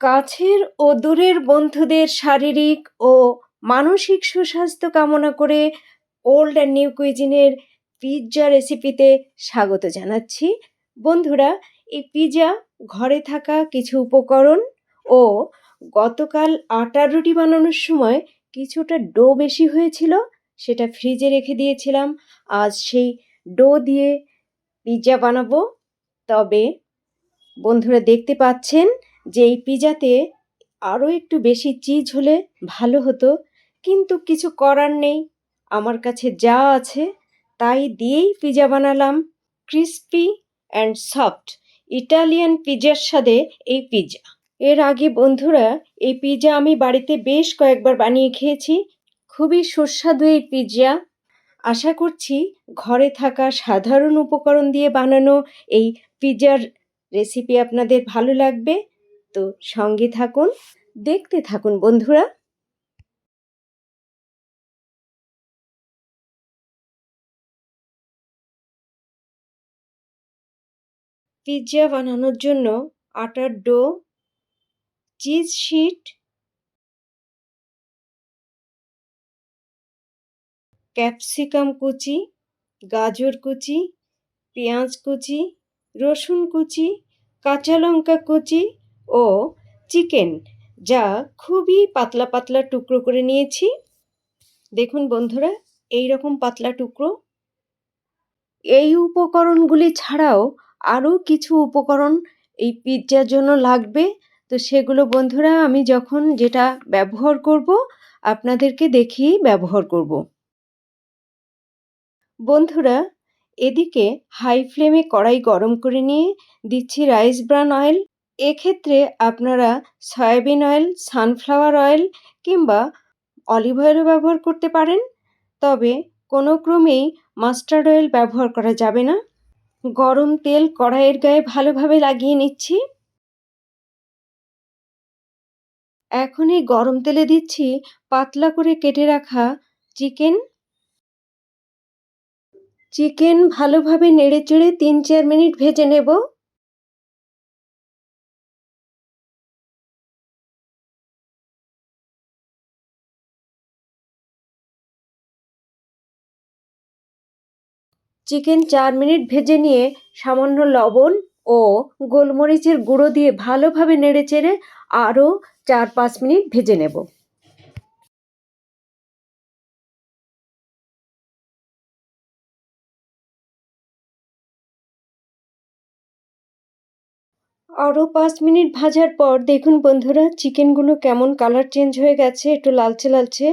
কাছের ও দূরের বন্ধুদের শারীরিক ও মানসিক সুস্বাস্থ্য কামনা করে ওল্ড অ্যান্ড নিউ কুইজিনের পিৎজা রেসিপিতে স্বাগত জানাচ্ছি। বন্ধুরা, এই পিৎজা ঘরে থাকা কিছু উপকরণ ও গতকাল আটার রুটি বানানোর সময় কিছুটা ডো বেশি হয়েছিল, সেটা ফ্রিজে রেখে দিয়েছিলাম। আজ সেই ডো দিয়ে পিৎজা বানাবো। তবে বন্ধুরা দেখতে পাচ্ছেন যে এই পিজাতে আরও একটু বেশি চিজ হলে ভালো হতো, কিন্তু কিছু করার নেই। আমার কাছে যা আছে, তাই দিয়েই পিজা বানালাম। ক্রিস্পি অ্যান্ড সফট ইটালিয়ান পিজার স্বাদে এই পিজা। এর আগে বন্ধুরা, এই পিজা আমি বাড়িতে বেশ কয়েকবার বানিয়ে খেয়েছি। খুবই সুস্বাদু এই পিৎজা আশা করছি ঘরে থাকা সাধারণ উপকরণ দিয়ে বানানো এই পিৎজার রেসিপি আপনাদের ভালো লাগবে। তো সঙ্গে থাকুন, দেখতে থাকুন বন্ধুরা। পিৎজা বানানোর জন্য আটার ডো, চিজ শিট, ক্যাপসিকাম কুচি, গাজর কুচি, পেঁয়াজ কুচি, রসুন কুচি, কাঁচা লঙ্কা কুচি ও চিকেন, যা খুবই পাতলা পাতলা টুকরো করে নিয়েছি। দেখুন বন্ধুরা এই রকম পাতলা টুকরো। এই উপকরণগুলি ছাড়াও আরও কিছু উপকরণ এই পিৎজার জন্য লাগবে। তো সেগুলো বন্ধুরা, আমি যখন যেটা ব্যবহার করব, আপনাদেরকে দেখিয়েই ব্যবহার করব। বন্ধুরা, এদিকে হাই ফ্লেমে কড়াই গরম করে নিয়ে দিচ্ছি রাইস ব্রান অয়েল। এক্ষেত্রে আপনারা সয়াবিন অয়েল, সানফ্লাওয়ার অয়েল কিংবা অলিভ অয়েলও ব্যবহার করতে পারেন। তবে কোনো ক্রমেই মাস্টার্ড অয়েল ব্যবহার করা যাবে না। গরম তেল কড়াইয়ের গায়ে ভালোভাবে লাগিয়ে নিচ্ছি। এখন এই গরম তেলে দিচ্ছি পাতলা করে কেটে রাখা চিকেন। চিকেন ভালোভাবে নেড়ে চেড়ে তিন চার মিনিট ভেজে নেব। চিকেন চার মিনিট ভেজে নিয়ে সামান্য লবণ ও গোলমরিচের গুঁড়ো দিয়ে ভালোভাবে নেড়ে চেড়ে আরও চার পাঁচ মিনিট ভেজে নেব। আরও পাঁচ মিনিট ভাজার পর দেখুন বন্ধুরা, চিকেনগুলো কেমন কালার চেঞ্জ হয়ে গেছে, একটু লালচে লালচে।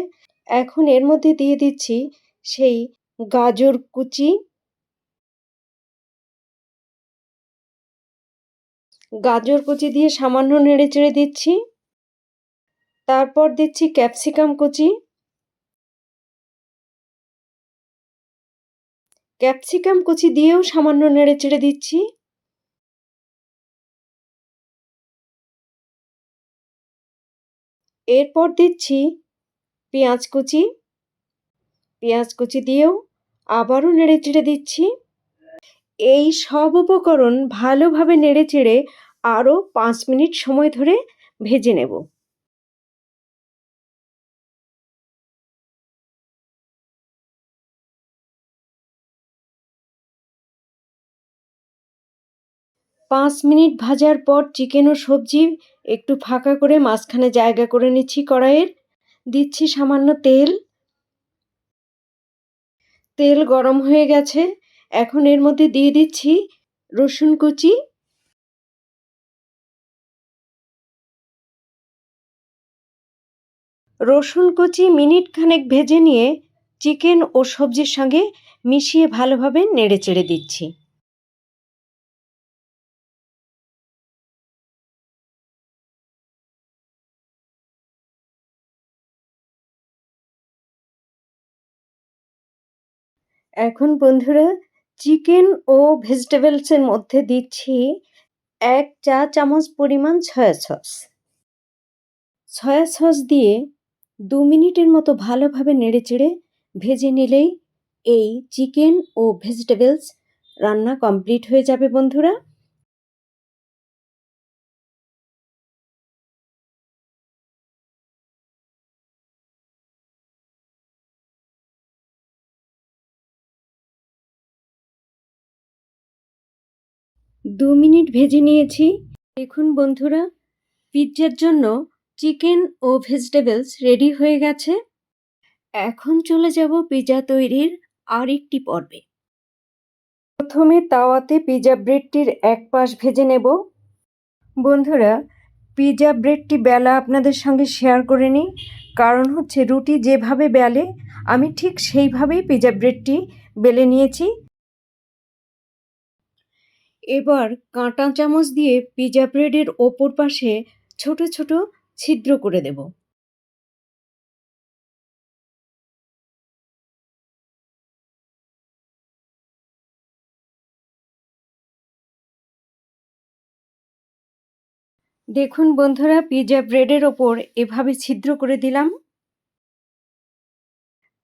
এখন এর মধ্যে দিয়ে দিচ্ছি সেই গাজর কুচি গাজর কুচি দিয়ে সামান্য নেড়ে চেড়ে দিচ্ছি। তারপর দিচ্ছি ক্যাপসিকাম কুচি। ক্যাপসিকাম কুচি দিয়েও সামান্য নেড়ে চেড়ে দিচ্ছি। এরপর দিচ্ছি পেঁয়াজ কুচি। পেঁয়াজ কুচি দিয়েও আবারও নেড়ে চেড়ে দিচ্ছি। এই সব উপকরণ ভালোভাবে নেড়ে চেড়ে আরও পাঁচ মিনিট সময় ধরে ভেজে নেব। পাঁচ মিনিট ভাজার পর চিকেন ও সবজি একটু ফাঁকা করে মাঝখানে জায়গা করে নিচ্ছি কড়াইয়ের। দিচ্ছি সামান্য তেল। তেল গরম হয়ে গেছে। এখন এর মধ্যে দিয়ে দিচ্ছি রসুন কুচি। রসুন কুচি মিনিট খানেক ভেজে নিয়ে চিকেন ও সবজির সঙ্গে মিশিয়ে ভালোভাবে নেড়ে চেড়ে দিচ্ছি। এখন বন্ধুরা চিকেন ও ভেজিটেবলসের মধ্যে দিচ্ছি এক চা চামচ পরিমাণ সয়া সস। সয়া সস দিয়ে দু মিনিটের মতো ভালোভাবে নেড়েচেড়ে ভেজে নিলেই এই চিকেন ও ভেজিটেবলস রান্না কমপ্লিট হয়ে যাবে বন্ধুরা। দু মিনিট ভেজে নিয়েছি। দেখুন বন্ধুরা পিৎজার জন্য চিকেন ও ভেজিটেবলস রেডি হয়ে গেছে। এখন চলে যাব পিৎজা তৈরির আরেকটি পর্বে। প্রথমে তাওয়াতে পিৎজা ব্রেডটির এক পাশ ভেজে নেব। বন্ধুরা পিৎজা ব্রেডটি বেলা আপনাদের সঙ্গে শেয়ার করে নিই। কারণ হচ্ছে রুটি যেভাবে বেলে, আমি ঠিক সেইভাবেই পিৎজা ব্রেডটি বেলে নিয়েছি। এবার কাঁটা চামচ দিয়ে পিৎজা ব্রেডের ওপর পাশে ছোট ছোট ছিদ্র করে দেব। দেখুন বন্ধুরা পিৎজা ব্রেডের ওপর এভাবে ছিদ্র করে দিলাম।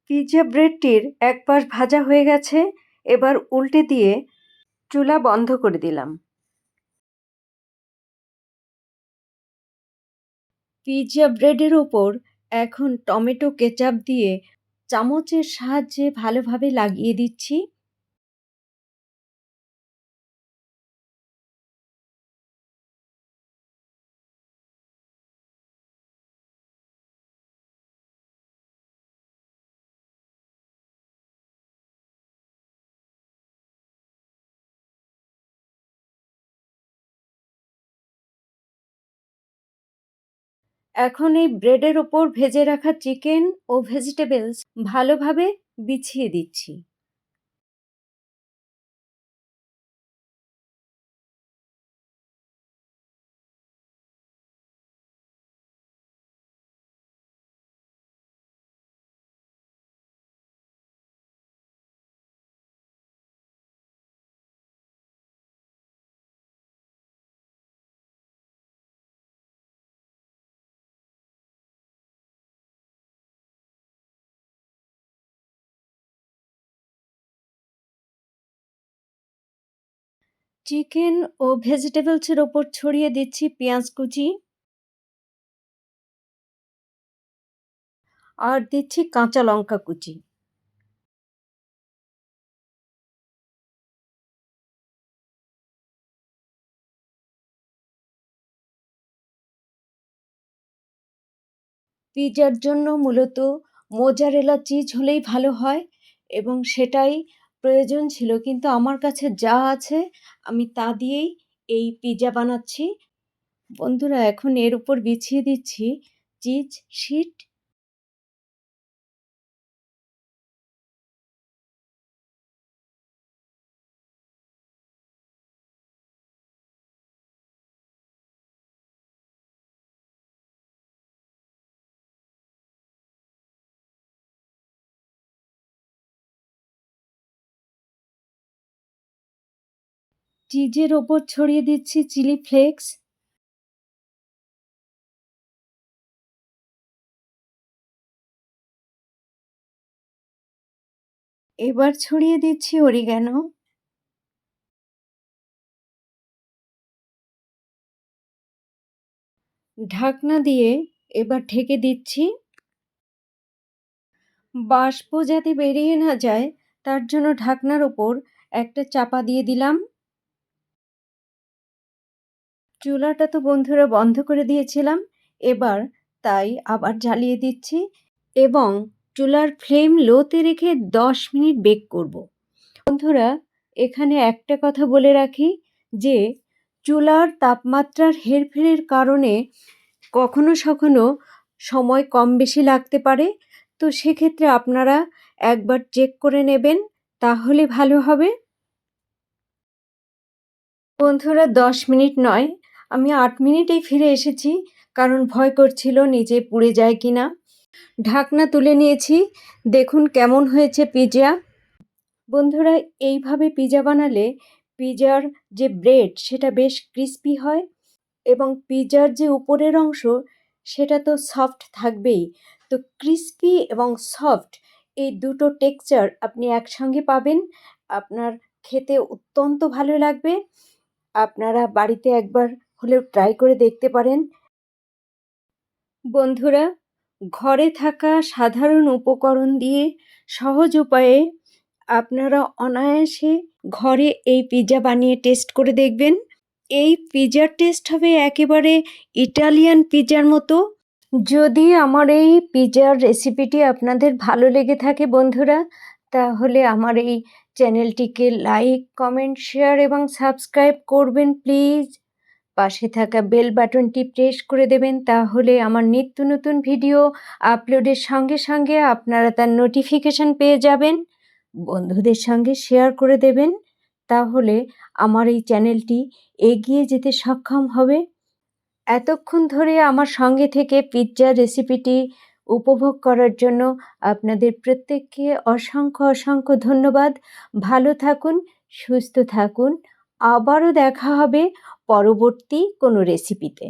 পিৎজা ব্রেডটির এক পাশ ভাজা হয়ে গেছে, এবার উল্টে দিয়ে চুলা বন্ধ করে দিলাম। পিৎজা ব্রেডের ওপর এখন টমেটো কেচাপ দিয়ে চামচের সাহায্যে ভালোভাবে লাগিয়ে দিচ্ছি। এখন এই ব্রেডের ওপর ভেজে রাখা চিকেন ও ভেজিটেবলস ভালোভাবে বিছিয়ে দিচ্ছি। চিকেন ও ভেজিটেবলসের ওপর ছড়িয়ে দিচ্ছি পেঁয়াজ কুচি। আর দিচ্ছি কাঁচা লঙ্কা কুচি। পিজার জন্য মূলত মোজারেলা চিজ হলেই ভালো হয় এবং সেটাই প্রয়োজন ছিল, কিন্তু আমার কাছে যা আছে আমি তা দিয়েই এই পিজা বানাচ্ছি। বন্ধুরা, এখন এর উপর বিছিয়ে দিচ্ছি। চিজ শিট চিজের ওপর ছড়িয়ে দিচ্ছি চিলি ফ্লেক্স। এবার ছড়িয়ে দিচ্ছি অরিগ্যানো ঢাকনা দিয়ে এবার ঢেকে দিচ্ছি। বাষ্প যাতে বেরিয়ে না যায়, তার জন্য ঢাকনার ওপর একটা চাপা দিয়ে দিলাম। চুলাটা তো বন্ধুরা বন্ধ করে দিয়েছিলাম, এবার তাই আবার জ্বালিয়ে দিচ্ছি এবং চুলার ফ্লেম লোতে রেখে দশ মিনিট বেক করব। বন্ধুরা, এখানে একটা কথা বলে রাখি যে, চুলার তাপমাত্রার হেরফেরের কারণে কখনো সখনো সময় কম বেশি লাগতে পারে, তো সেক্ষেত্রে আপনারা একবার চেক করে নেবেন, তাহলে ভালো হবে বন্ধুরা, দশ মিনিট নয় আমি আট মিনিটেই ফিরে এসেছি, কারণ ভয় করছিল নিজে পুড়ে যায় কি না। ঢাকনা তুলে নিয়েছি, দেখুন কেমন হয়েছে পিজা বন্ধুরা, এইভাবে পিজা বানালে পিজার যে ব্রেড, সেটা বেশ ক্রিস্পি হয় এবং পিজার যে উপরের অংশ, সেটা তো সফট থাকবেই। তো ক্রিস্পি এবং সফট এই দুটো টেক্সচার আপনি একসঙ্গে পাবেন। আপনার খেতে অত্যন্ত ভালো লাগবে। আপনারা বাড়িতে একবার হলেও ট্রাই করে দেখতে পারেন। বন্ধুরা, ঘরে থাকা সাধারণ উপকরণ দিয়ে সহজ উপায়ে আপনারা অনায়াসে ঘরে এই পিৎজা বানিয়ে টেস্ট করে দেখবেন। এই পিৎজার টেস্ট হবে একেবারে ইটালিয়ান পিৎজার মতো। যদি আমার এই পিৎজার রেসিপিটি আপনাদের ভালো লেগে থাকে বন্ধুরা, তাহলে আমার এই চ্যানেলটিকে লাইক কমেন্ট শেয়ার এবং সাবস্ক্রাইব করবেন প্লিজ পাশে থাকা বেল বাটনটি প্রেস করে দেবেন, তাহলে আমার নিত্য নতুন ভিডিও আপলোডের সঙ্গে সঙ্গে আপনারা তার নোটিফিকেশন পেয়ে যাবেন। বন্ধুদের সঙ্গে শেয়ার করে দেবেন, তাহলে আমার এই চ্যানেলটি এগিয়ে যেতে সক্ষম হবে। এতক্ষণ ধরে আমার সঙ্গে থেকে পিৎজা রেসিপিটি উপভোগ করার জন্য আপনাদের প্রত্যেককে অসংখ্য অসংখ্য ধন্যবাদ। ভালো থাকুন, সুস্থ থাকুন। আবারও দেখা হবে পরবর্তী কোনো রেসিপিতে